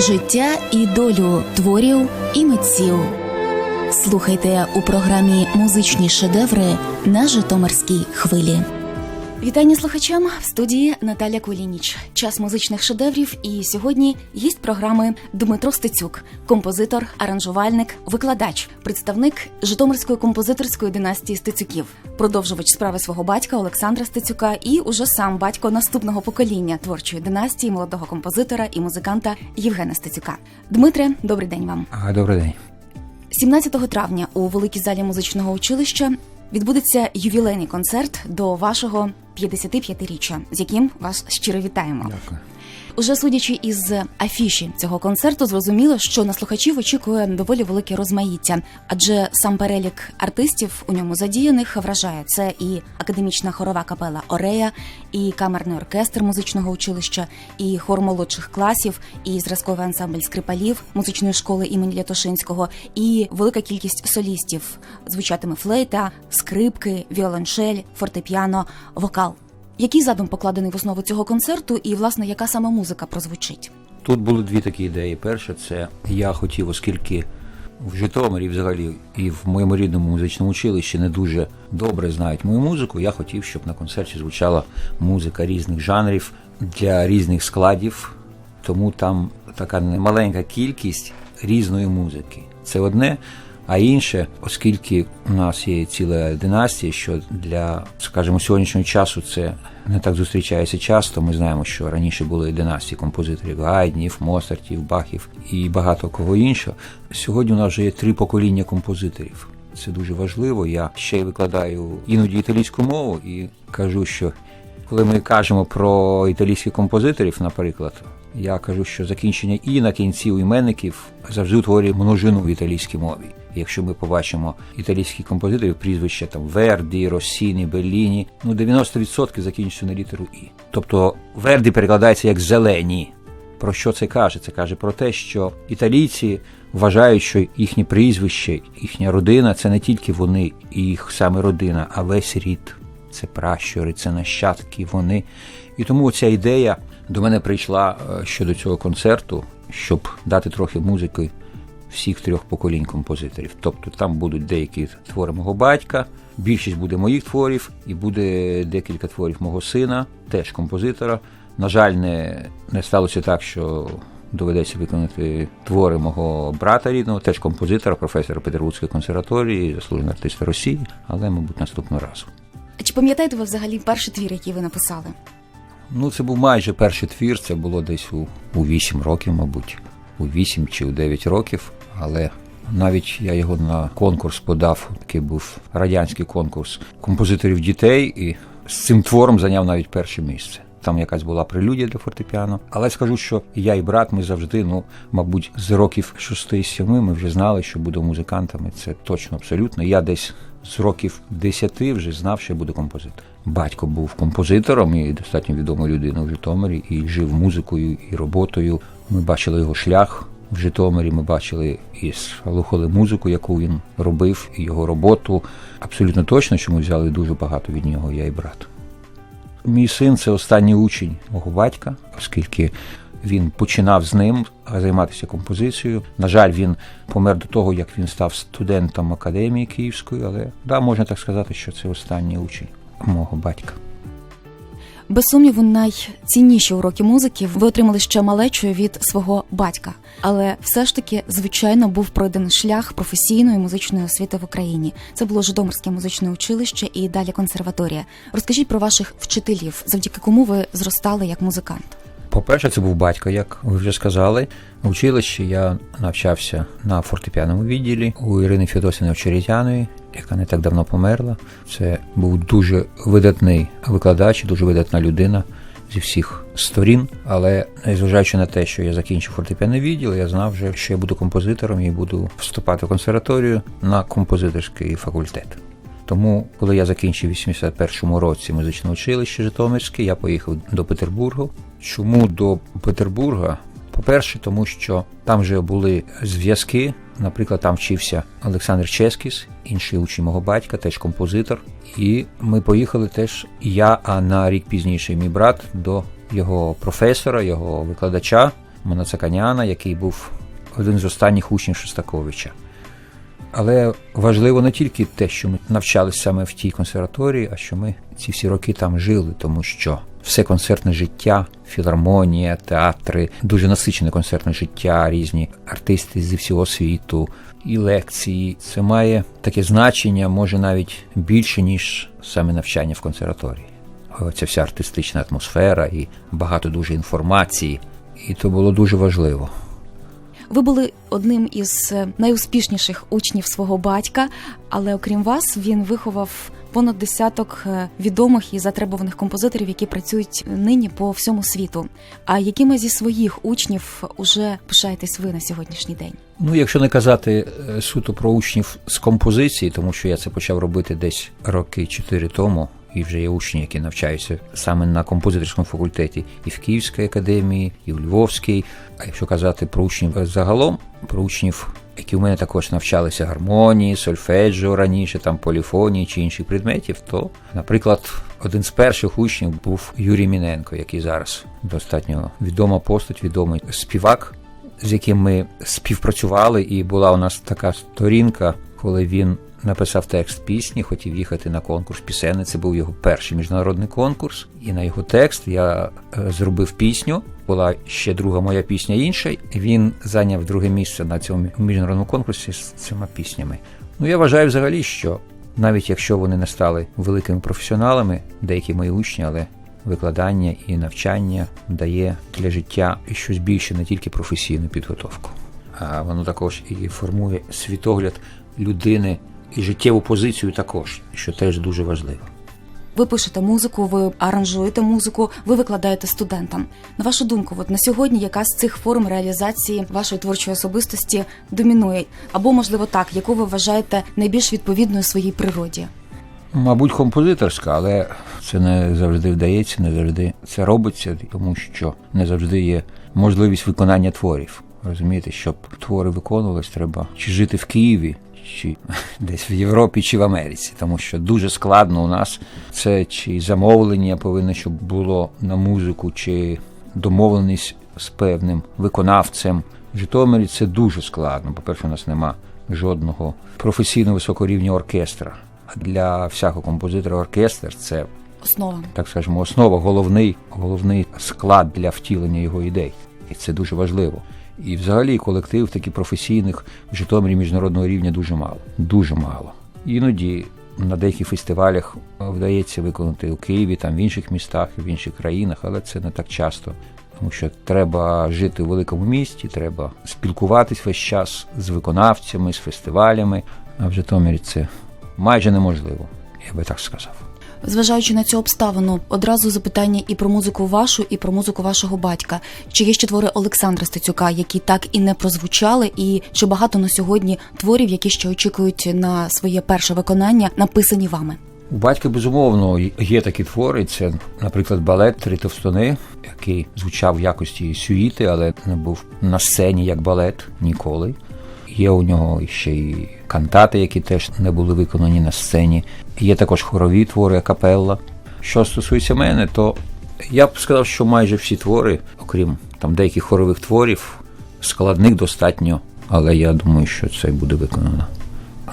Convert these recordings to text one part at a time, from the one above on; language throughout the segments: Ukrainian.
життя і долю творів і митців. Слухайте у програмі Музичні шедеври на Житомирській хвилі. Вітання слухачам в студії Наталя Кулініч. Час музичних шедеврів. І сьогодні гість програми Дмитро Стецюк, композитор, аранжувальник, викладач, представник Житомирської композиторської династії Стецюків, продовжувач справи свого батька Олександра Стецюка і уже сам батько наступного покоління творчої династії молодого композитора і музиканта Євгена Стецюка. Дмитре, добрий день вам. А, Добрий день. 17 травня у великій залі музичного училища відбудеться ювілейний концерт до вашого 55-річчя, з яким вас щиро вітаємо. Дякую. Уже судячи із афіші цього концерту, зрозуміло, що на слухачів очікує доволі велике розмаїття, адже сам перелік артистів у ньому задіяних вражає це і академічна хорова капела Орея, і камерний оркестр музичного училища, і хор молодших класів, і зразковий ансамбль скрипалів музичної школи імені Лятошинського, і велика кількість солістів. Звучатиме флейта, скрипки, віолончель, фортепіано, вокал. Який задум покладений в основу цього концерту, і власне яка саме музика прозвучить? Тут були дві такі ідеї. Перше, це я хотів, оскільки в Житомирі взагалі і в моєму рідному музичному училищі не дуже добре знають мою музику. Я хотів, щоб на концерті звучала музика різних жанрів для різних складів, тому там така немаленька кількість різної музики. Це одне. А інше, оскільки у нас є ціла династія, що для, скажімо, сьогоднішнього часу це не так зустрічається часто. Ми знаємо, що раніше були династії композиторів Гайднів, Моцартів, Бахів і багато кого іншого. Сьогодні у нас вже є три покоління композиторів. Це дуже важливо. Я ще й викладаю іноді італійську мову і кажу, що коли ми кажемо про італійських композиторів, наприклад, я кажу, що закінчення і на кінці у іменників завжди утворює множину в італійській мові. Якщо ми побачимо італійських композиторів, прізвища там Верді, Россіні, Белліні, ну 90% закінчуються на літеру І. Тобто Верді перекладається як зелені. Про що це каже? Це каже про те, що італійці вважають, що їхнє прізвище, їхня родина це не тільки вони і їх саме родина, а весь рід. Це пращури, це нащадки, вони. І тому ця ідея до мене прийшла е, щодо цього концерту, щоб дати трохи музики всіх трьох поколінь композиторів. Тобто там будуть деякі твори мого батька, більшість буде моїх творів, і буде декілька творів мого сина, теж композитора. На жаль, не, не сталося так, що доведеться виконати твори мого брата рідного, теж композитора, професора Петербурзької консерваторії, заслуженого артиста Росії, але, мабуть, наступного разу. Чи пам'ятаєте ви взагалі перший твір, який ви написали? Ну, це був майже перший твір, це було десь у, у 8 років, мабуть, у 8 чи у 9 років, але навіть я його на конкурс подав, такий був радянський конкурс композиторів дітей, і з цим твором зайняв навіть перше місце. Там якась була прелюдія для фортепіано. Але скажу, що я і брат, ми завжди, ну, мабуть, з років 6-7 ми вже знали, що будемо музикантами. Це точно абсолютно. Я десь з років 10 вже знав, що я буду композитор. Батько був композитором і достатньо відомою людиною в Житомирі, і жив музикою і роботою. Ми бачили його шлях в Житомирі. Ми бачили і слухали музику, яку він робив, і його роботу. Абсолютно точно, що ми взяли дуже багато від нього, я і брат. Мій син це останній учень мого батька, оскільки він починав з ним займатися композицією. На жаль, він помер до того, як він став студентом академії Київської, але да, можна так сказати, що це останній учень мого батька. Без сумніву, найцінніші уроки музики ви отримали ще малечою від свого батька. Але все ж таки, звичайно, був пройдений шлях професійної музичної освіти в Україні. Це було Житомирське музичне училище і далі консерваторія. Розкажіть про ваших вчителів, завдяки кому ви зростали як музикант. По-перше, це був батько, як ви вже сказали. В училищі я навчався на фортепіаному відділі у Ірини Федосіни Очеретяної, яка не так давно померла. Це був дуже видатний викладач, дуже видатна людина зі всіх сторін. Але незважаючи на те, що я закінчив фортепіаний відділ, я знав вже, що я буду композитором і буду вступати в консерваторію на композиторський факультет. Тому, коли я закінчив у 81-му році музичне училище Житомирське, я поїхав до Петербургу. Чому до Петербурга? По-перше, тому що там вже були зв'язки. Наприклад, там вчився Олександр Ческіс, інший учень мого батька, теж композитор. І ми поїхали теж я, а на рік пізніше мій брат до його професора, його викладача Монацаканяна, який був один з останніх учнів Шостаковича. Але важливо не тільки те, що ми навчалися саме в тій консерваторії, а що ми ці всі роки там жили, тому що все концертне життя, філармонія, театри, дуже насичене концертне життя, різні артисти зі всього світу і лекції. Це має таке значення, може навіть більше, ніж саме навчання в консерваторії. Ця вся артистична атмосфера і багато дуже інформації. І то було дуже важливо. Ви були одним із найуспішніших учнів свого батька, але окрім вас, він виховав понад десяток е, відомих і затребуваних композиторів, які працюють нині по всьому світу. А якими зі своїх учнів уже пишаєтесь ви на сьогоднішній день? Ну, якщо не казати е, суто про учнів з композиції, тому що я це почав робити десь роки чотири тому і вже є учні, які навчаються саме на композиторському факультеті і в Київській академії, і в Львовській. А якщо казати про учнів загалом, про учнів, які в мене також навчалися гармонії, сольфеджіо раніше, там поліфонії чи інших предметів, то, наприклад, один з перших учнів був Юрій Міненко, який зараз достатньо відома постать, відомий співак. З яким ми співпрацювали, і була у нас така сторінка, коли він написав текст пісні, хотів їхати на конкурс пісенний. Це був його перший міжнародний конкурс. І на його текст я е, зробив пісню. Була ще друга моя пісня інша. Він зайняв друге місце на цьому міжнародному конкурсі з цими піснями. Ну я вважаю взагалі, що навіть якщо вони не стали великими професіоналами, деякі мої учні, але викладання і навчання дає для життя щось більше, не тільки професійну підготовку, а воно також і формує світогляд людини і життєву позицію також, що теж дуже важливо. Ви пишете музику, ви аранжуєте музику, ви викладаєте студентам. На вашу думку, от на сьогодні яка з цих форм реалізації вашої творчої особистості домінує? Або, можливо, так, яку ви вважаєте найбільш відповідною своїй природі? Мабуть, композиторська, але це не завжди вдається, не завжди це робиться, тому що не завжди є можливість виконання творів. Розумієте, щоб твори виконувались, треба чи жити в Києві, чи десь в Європі, чи в Америці, тому що дуже складно у нас це чи замовлення повинно, щоб було на музику, чи домовленість з певним виконавцем. В Житомирі це дуже складно. По-перше, у нас нема жодного професійного високого рівня оркестра. А для всякого композитора оркестр це основа, так скажемо, основа, головний, головний склад для втілення його ідей. І це дуже важливо. І взагалі колектив таких професійних в Житомирі міжнародного рівня дуже мало. Дуже мало. Іноді на деяких фестивалях вдається виконати у Києві, там в інших містах, в інших країнах, але це не так часто. Тому що треба жити у великому місті, треба спілкуватись весь час з виконавцями, з фестивалями. А в Житомирі це майже неможливо, я би так сказав. Зважаючи на цю обставину, одразу запитання і про музику вашу, і про музику вашого батька. Чи є ще твори Олександра Стецюка, які так і не прозвучали, і чи багато на сьогодні творів, які ще очікують на своє перше виконання, написані вами? У батька безумовно є такі твори. Це, наприклад, балет Три товстони, який звучав в якості сюїти, але не був на сцені як балет ніколи. Є у нього ще й кантати, які теж не були виконані на сцені. Є також хорові твори, капелла. Що стосується мене, то я б сказав, що майже всі твори, окрім там деяких хорових творів, складних достатньо, але я думаю, що це буде виконано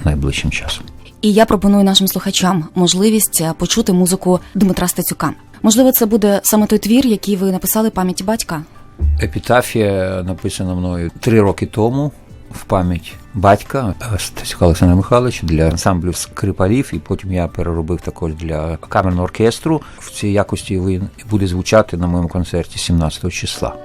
найближчим часом. І я пропоную нашим слухачам можливість почути музику Дмитра Стецюка. Можливо, це буде саме той твір, який ви написали пам'яті батька. Епітафія написана мною три роки тому в пам'ять батька Стасюка Олександра Михайловича для ансамблю скрипалів, і потім я переробив також для камерного оркестру. В цій якості він буде звучати на моєму концерті 17 числа.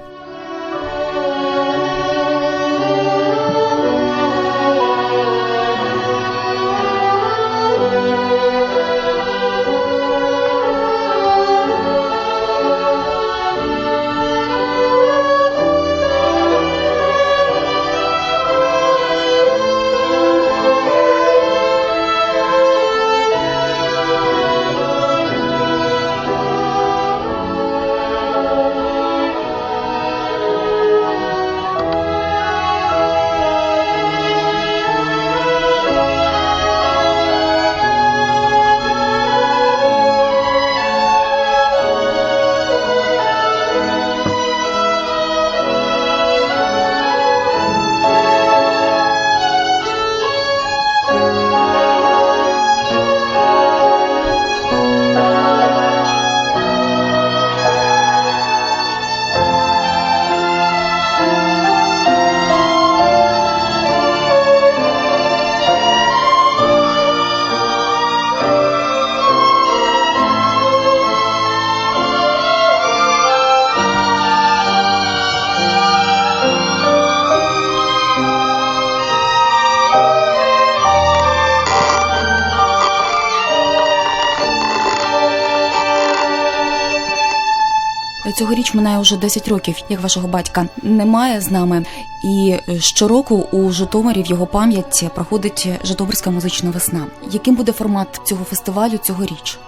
Цьогоріч минає уже 10 років, як вашого батька немає з нами. І е, щороку у Житомирі в його пам'ять проходить Житомирська музична весна. Яким буде формат цього фестивалю цьогоріч?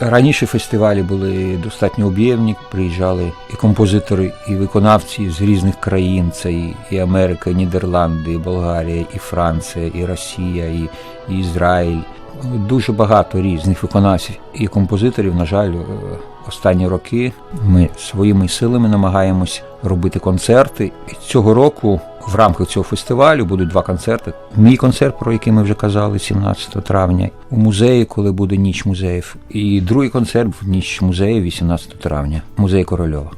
Раніше фестивалі були достатньо об'ємні, приїжджали і композитори, і виконавці з різних країн. Це і, і Америка, і Нідерланди, і Болгарія, і Франція, і Росія, і, і Ізраїль. Дуже багато різних виконавців і композиторів. На жаль, е, останні роки ми своїми силами намагаємось робити концерти. І цього року в рамках цього фестивалю будуть два концерти. Мій концерт, про який ми вже казали, 17 травня, у музеї, коли буде ніч музеїв, і другий концерт в ніч музею 18 травня, музей Корольова.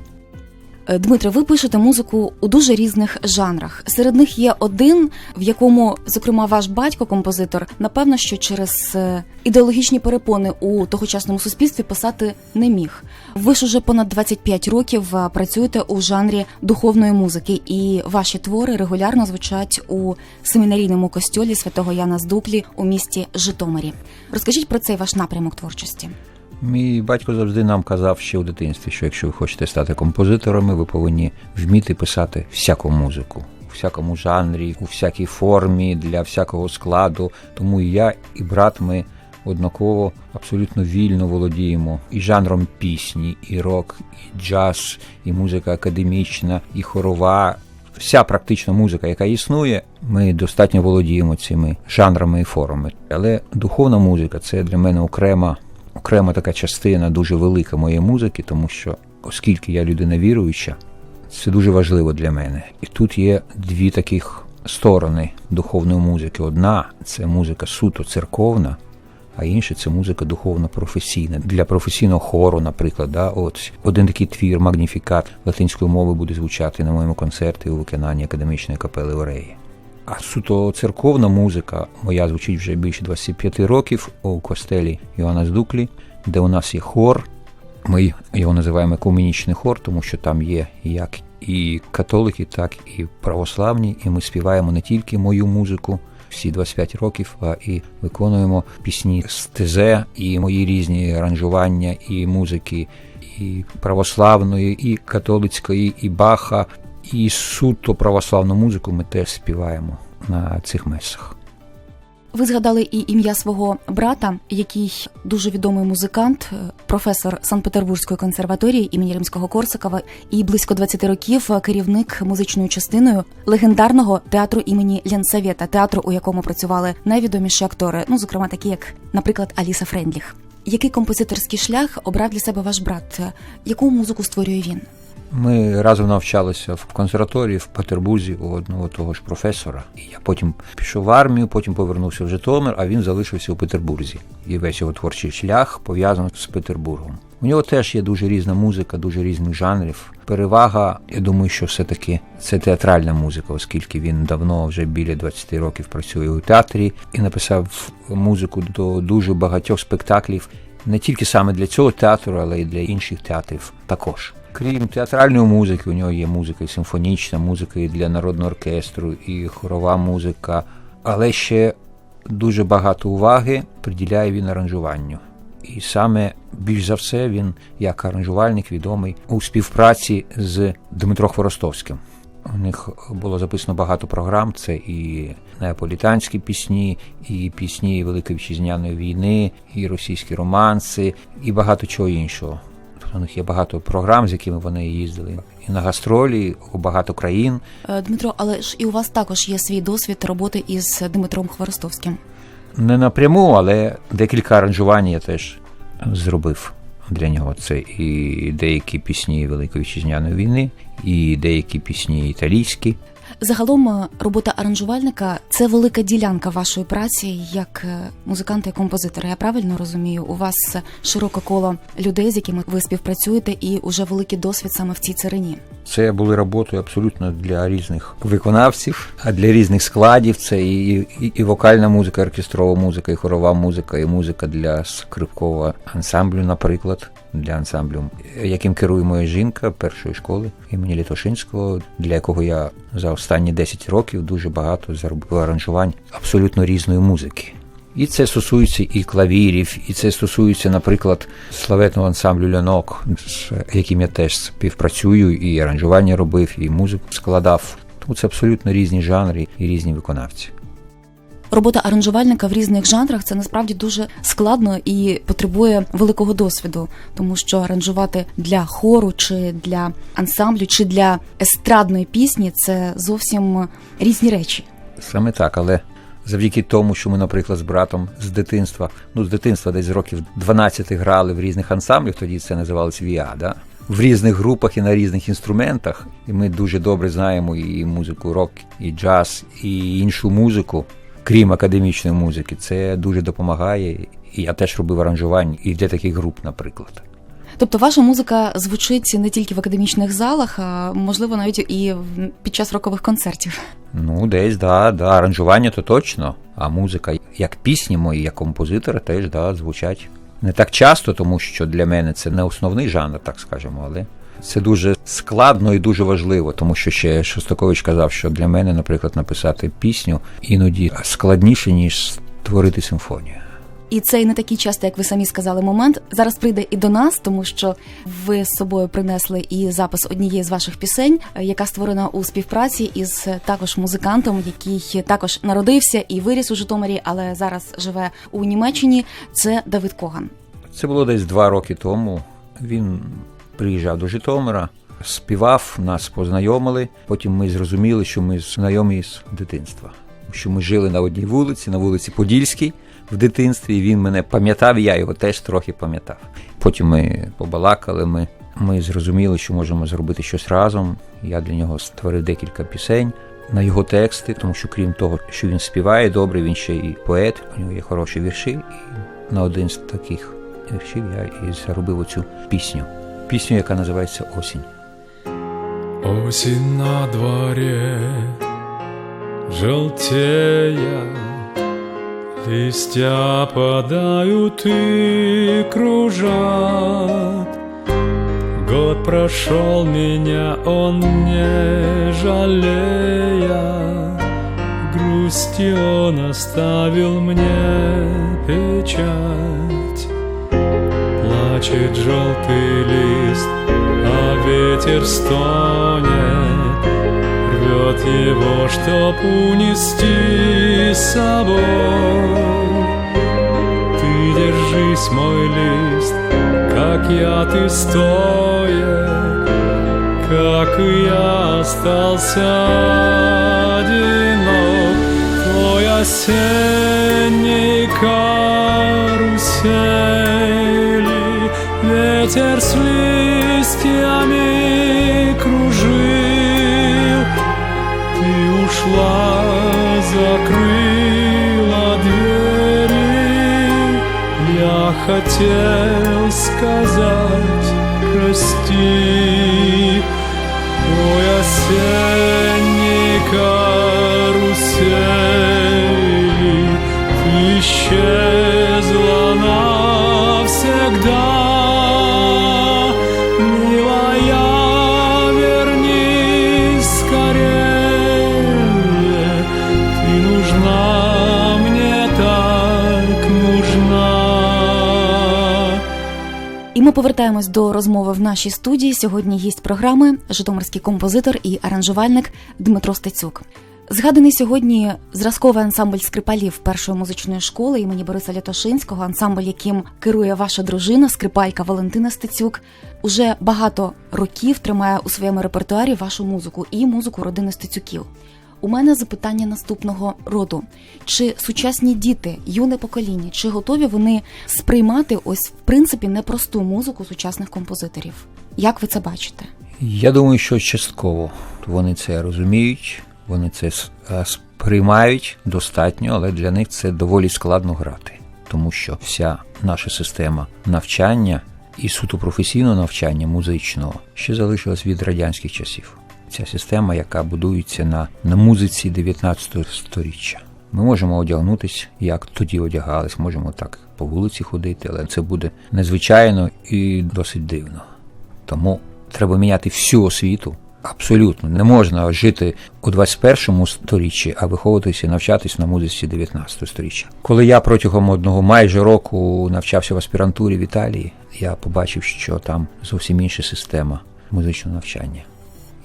Е, Дмитре, ви пишете музику у дуже різних жанрах. Серед них є один, в якому, зокрема, ваш батько, композитор, напевно, що через е, ідеологічні перепони у тогочасному суспільстві писати не міг. Ви ж уже понад 25 років е, працюєте у жанрі духовної музики, і ваші твори регулярно звучать у семінарійному костьолі святого Яна з Дуклі у місті Житомирі. Розкажіть про цей ваш напрямок творчості. Мій батько завжди нам казав ще у дитинстві, що якщо ви хочете стати композиторами, ви повинні вміти писати всяку музику, у всякому жанрі, у всякій формі, для всякого складу. Тому я, і брат ми однаково абсолютно вільно володіємо і жанром пісні, і рок, і джаз, і музика академічна, і хорова. Вся практично музика, яка існує, ми достатньо володіємо цими жанрами і формами. Але духовна музика це для мене окрема окрема така частина дуже велика моєї музики, тому що, оскільки я людина віруюча, це дуже важливо для мене. І тут є дві таких сторони духовної музики. Одна це музика суто церковна, а інша це музика духовно професійна. Для професійного хору, наприклад, да, от один такий твір, магніфікат латинської мови буде звучати на моєму концерті у виконанні академічної капели Ореї. А суто церковна музика моя звучить вже більше 25 років у костелі Іоанна з Дуклі, де у нас є хор. Ми його називаємо екуменічний хор, тому що там є як і католики, так і православні, і ми співаємо не тільки мою музику всі 25 років, а і виконуємо пісні ТЗ, і мої різні аранжування, і музики, і православної, і католицької, і баха, і суто православну музику ми теж співаємо на цих месах. Ви згадали і ім'я свого брата, який дуже відомий музикант, професор Санкт-Петербурзької консерваторії імені Римського Корсакова, і близько 20 років керівник музичною частиною легендарного театру імені Ленсавета, театру, у якому працювали найвідоміші актори, ну зокрема такі, як, наприклад, Аліса Френдліх. Який композиторський шлях обрав для себе ваш брат? Яку музику створює він? Ми разом навчалися в консерваторії в Петербурзі у одного того ж професора. І я потім пішов в армію, потім повернувся в Житомир, а він залишився у Петербурзі. І весь його творчий шлях пов'язаний з Петербургом. У нього теж є дуже різна музика, дуже різних жанрів. Перевага, я думаю, що все-таки це театральна музика, оскільки він давно, вже біля 20 років працює у театрі і написав музику до дуже багатьох спектаклів, не тільки саме для цього театру, але й для інших театрів також. Крім театральної музики, у нього є музика і симфонічна, музика і для народного оркестру, і хорова музика, але ще дуже багато уваги приділяє він аранжуванню. І саме більш за все він, як аранжувальник, відомий у співпраці з Дмитро Хворостовським. У них було записано багато програм. Це і неаполітанські пісні, і пісні Великої Вітчизняної війни, і російські романси, і багато чого іншого. У них є багато програм, з якими вони їздили, і на гастролі у багато країн. Е, Дмитро, але ж і у вас також є свій досвід роботи із Дмитром Хворостовським. Не напряму, але декілька аранжувань я теж зробив для нього. Це і деякі пісні Великої Вітчизняної війни, і деякі пісні італійські. Загалом е, робота аранжувальника це велика ділянка вашої праці як е, музиканта і композитора. Я правильно розумію? У вас широке коло людей, з якими ви співпрацюєте, і уже великий досвід саме в цій царині. Це були роботи абсолютно для різних виконавців, а для різних складів. Це і, і, і вокальна музика, і оркестрова музика, і хорова музика, і музика для скрипкового ансамблю, наприклад, для ансамблю, яким керує моя жінка першої школи імені Літошинського, для якого я за останні 10 років дуже багато заробив аранжувань абсолютно різної музики. І це стосується і клавірів, і це стосується, наприклад, славетного ансамблю лянок, з яким я теж співпрацюю, і аранжування робив, і музику складав. Тому це абсолютно різні жанри і різні виконавці. Робота аранжувальника в різних жанрах це насправді дуже складно і потребує великого досвіду, тому що аранжувати для хору, чи для ансамблю, чи для естрадної пісні це зовсім різні речі. Саме так, але завдяки тому, що ми, наприклад, з братом з дитинства, ну з дитинства десь з років 12 грали в різних ансамблях, тоді це називалось ВІА, да? в різних групах і на різних інструментах. І ми дуже добре знаємо і музику рок, і джаз, і іншу музику, крім академічної музики. Це дуже допомагає. І я теж робив аранжування і для таких груп, наприклад. Тобто ваша музика звучить не тільки в академічних залах, а можливо навіть і в- під час рокових концертів. Ну, десь, да, да, аранжування то точно, а музика, як пісні мої, як композитора, теж да, звучать не так часто, тому що для мене це не основний жанр, так скажемо, але це дуже складно і дуже важливо, тому що ще Шостакович казав, що для мене, наприклад, написати пісню іноді складніше, ніж створити симфонію. І цей не такий часто, як ви самі сказали, момент зараз прийде і до нас, тому що ви з собою принесли і запис однієї з ваших пісень, яка створена у співпраці із також музикантом, який також народився і виріс у Житомирі, але зараз живе у Німеччині. Це Давид Коган. Це було десь два роки тому. Він приїжджав до Житомира, співав, нас познайомили. Потім ми зрозуміли, що ми знайомі з дитинства. Що ми жили на одній вулиці, на вулиці Подільській в дитинстві. Він мене пам'ятав, я його теж трохи пам'ятав. Потім ми побалакали. Ми, ми зрозуміли, що можемо зробити щось разом. Я для нього створив декілька пісень на його тексти, тому що крім того, що він співає добре, він ще і поет. У нього є хороші вірші. І на один з таких віршів я і заробив оцю пісню. Пісню, яка називається Осінь. Осень на дворе желтея, Листья падают и кружат. Год прошел меня, он не жалея, Грусти он оставил мне печать. Плачет желтый лист, а ветер стонет, Рвет его, чтоб унести с собой. Ты держись, мой лист, как я ты стоя, Как я остался одинок, Твой осенний карусели Ветер с листьями кружил. Ты ушла, закрыла двери. Я хотел сказать прости. Ой, осенний карусели Ты исчезла навсегда ми повертаємось до розмови в нашій студії. Сьогодні гість програми Житомирський композитор і аранжувальник Дмитро Стецюк. Згаданий сьогодні зразковий ансамбль скрипалів першої музичної школи імені Бориса Лятошинського, ансамбль, яким керує ваша дружина, скрипалька Валентина Стецюк, уже багато років тримає у своєму репертуарі вашу музику і музику родини Стецюків. У мене запитання наступного роду: чи сучасні діти, юне покоління, чи готові вони сприймати ось в принципі непросту музику сучасних композиторів? Як ви це бачите? Я думаю, що частково вони це розуміють, вони це сприймають достатньо, але для них це доволі складно грати, тому що вся наша система навчання і суто професійного навчання музичного ще залишилась від радянських часів. Ця система, яка будується на, на музиці 19 століття. Ми можемо одягнутися, як тоді одягались, можемо так по вулиці ходити, але це буде незвичайно і досить дивно. Тому треба міняти всю освіту, Абсолютно не можна жити у 21 сторіччі, а виховуватися і навчатись на музиці 19 сторіччя. Коли я протягом одного майже року навчався в аспірантурі в Італії, я побачив, що там зовсім інша система музичного навчання.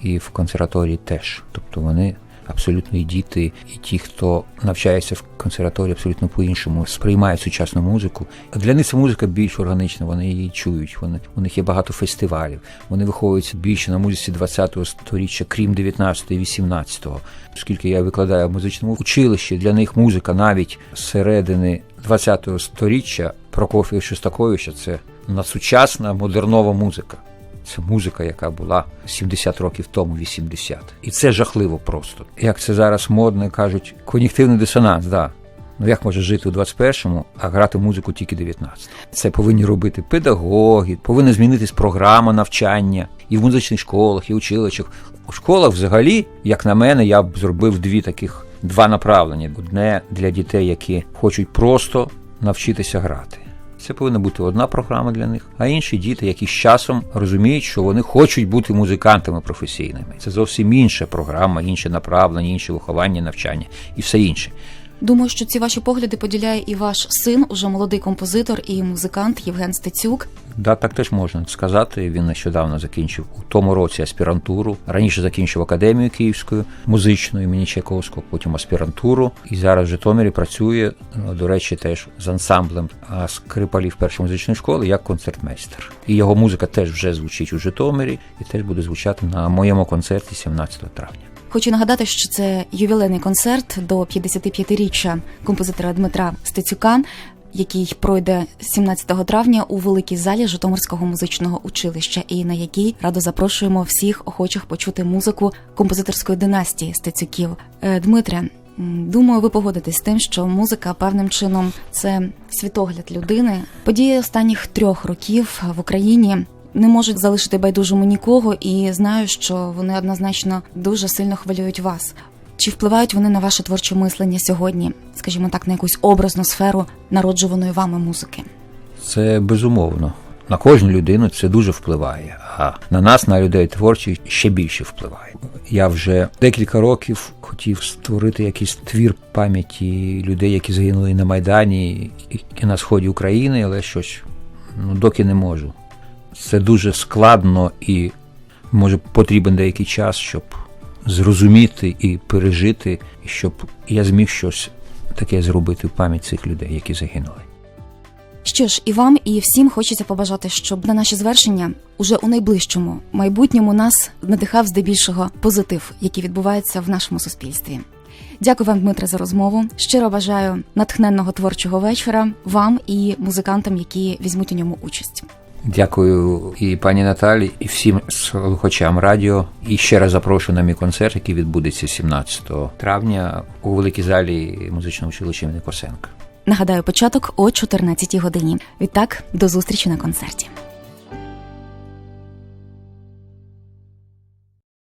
І в консерваторії теж. Тобто вони абсолютно і діти, і ті, хто навчається в консерваторії, абсолютно по-іншому сприймають сучасну музику. Для них ця музика більш органічна, вони її чують. Вони у них є багато фестивалів. Вони виховуються більше на музиці 20-го сторіччя, крім 19-го і 18-го. Оскільки я викладаю в музичному училищі, для них музика навіть середини 20-го сторіччя Прокофія Шостаковича це надсучасна модернова музика. Це музика, яка була 70 років тому, 80. І це жахливо просто. Як це зараз модно кажуть, кон'єктивний дисонанс, да. Ну як може жити у 21-му, а грати музику тільки 19 Це повинні робити педагоги, повинна змінитись програма навчання і в музичних школах, і училищах. У школах, взагалі, як на мене, я б зробив дві таких два направлення: одне для дітей, які хочуть просто навчитися грати. Це повинна бути одна програма для них, а інші діти, які з часом розуміють, що вони хочуть бути музикантами професійними. Це зовсім інша програма, інше направлення, інше виховання, навчання і все інше. Думаю, що ці ваші погляди поділяє і ваш син, уже молодий композитор і музикант Євген Стецюк. Да, так теж можна сказати. Він нещодавно закінчив у тому році аспірантуру. Раніше закінчив академію Київською музичну імені Чайковського, потім аспірантуру. І зараз в Житомирі працює, ну, до речі, теж з ансамблем Скрипалів першої музичної школи як концертмейстер. І його музика теж вже звучить у Житомирі і теж буде звучати на моєму концерті 17 травня. Хочу нагадати, що це ювілейний концерт до 55-річчя композитора Дмитра Стецюка, який пройде 17 травня у великій залі Житомирського музичного училища, і на який радо запрошуємо всіх охочих почути музику композиторської династії Стецюків. Е, Дмитре. Думаю, ви погодитесь з тим, що музика певним чином це світогляд людини. Події останніх трьох років в Україні не можуть залишити байдужому нікого, і знаю, що вони однозначно дуже сильно хвилюють вас. Чи впливають вони на ваше творче мислення сьогодні, скажімо так, на якусь образну сферу народжуваної вами музики? Це безумовно. На кожну людину це дуже впливає, а на нас, на людей творчих, ще більше впливає. Я вже декілька років хотів створити якийсь твір пам'яті людей, які загинули на Майдані і на сході України, але щось ну, доки не можу. Це дуже складно і може потрібен деякий час, щоб зрозуміти і пережити, щоб я зміг щось таке зробити в пам'ять цих людей, які загинули. Що ж, і вам, і всім хочеться побажати, щоб на наші звершення уже у найближчому майбутньому нас надихав здебільшого позитив, який відбувається в нашому суспільстві. Дякую вам, Дмитре, за розмову. Щиро бажаю натхненного творчого вечора вам і музикантам, які візьмуть у ньому участь. Дякую і пані Наталі, і всім слухачам радіо. І ще раз запрошую на мій концерт, який відбудеться 17 травня у великій залі музичного училища імені Косенка. Нагадаю, початок о 14 годині. Відтак, до зустрічі на концерті.